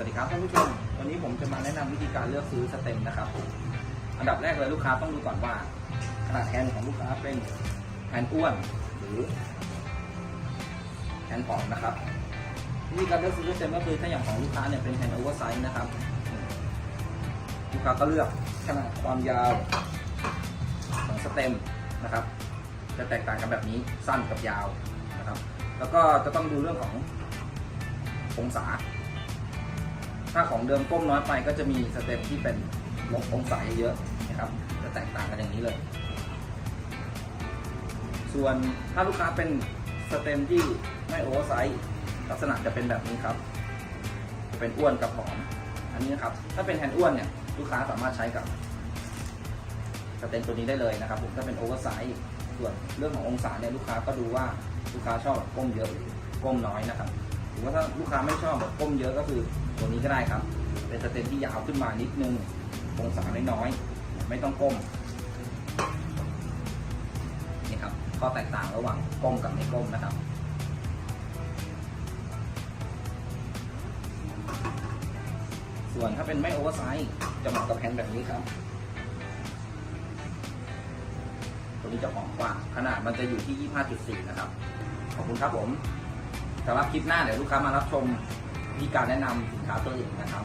สวัสดีครับท่านผู้ชม วันนี้ผมจะมาแนะนำวิธีการเลือกซื้อสเต็มนะครับ อันดับแรกเลยลูกค้าต้องดูก่อนว่า ขนาดแฮนด์ของลูกค้าเป็นแฮนด์อ้วนหรือแฮนด์ผอมนะครับ วิธีการเลือกซื้อสเต็มก็คือถ้าอย่างของลูกค้าเนี่ยเป็นแฮนด์โอเวอร์ไซส์นะครับ ลูกค้าก็เลือกขนาดความยาวของสเต็มนะครับ จะแตกต่างกันแบบนี้สั้นกับยาวนะครับ แล้วก็จะต้องดูเรื่องขององศา ถ้าของเดิมก้มน้อยไปก็จะมีสเต็ปที่เป็นลงองศาเยอะนะครับ จะแตกต่างกันอย่างนี้เลย ส่วนถ้าลูกค้าเป็นสเต็มที่ไม่โอเวอร์ไซส์ลักษณะจะเป็นแบบนี้ครับ จะเป็นอ้วนกับผอม อันนี้นะครับ ถ้าเป็นแฮนด์อ้วนเนี่ยลูกค้าสามารถใช้กับสเต็มตัวนี้ได้เลยนะครับ ผมถ้าเป็นโอเวอร์ไซส์ส่วนเรื่องขององศาเนี่ยลูกค้าก็ดูว่าลูกค้าชอบก้มเยอะหรือก้มน้อยนะครับ รือว่าถ้าลูกค้าไม่ชอบแบบก้มเยอะก็คือตัวนี้ก็ได้ครับ เป็นสเต็มที่ยาวขึ้นมานิดนึงองศาน้อยๆไม่ต้องก้มนี่ครับข้อแตกต่างระหว่างก้มกับไม่ก้มนะครับส่วนถ้าเป็นไม่โอเวอร์ไซส์จะเหมาะกับแฮนด์แบบนี้ครับ ตัวนี้จะหอมกว่า ขนาดมันจะอยู่ที่ 25.4 นะครับ ขอบคุณครับผม สำหรับคลิปหน้าเดี๋ยวลูกค้ามารับชมวิธีการแนะนำสินค้าตัวอื่นนะครับ